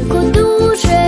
взимку дуже.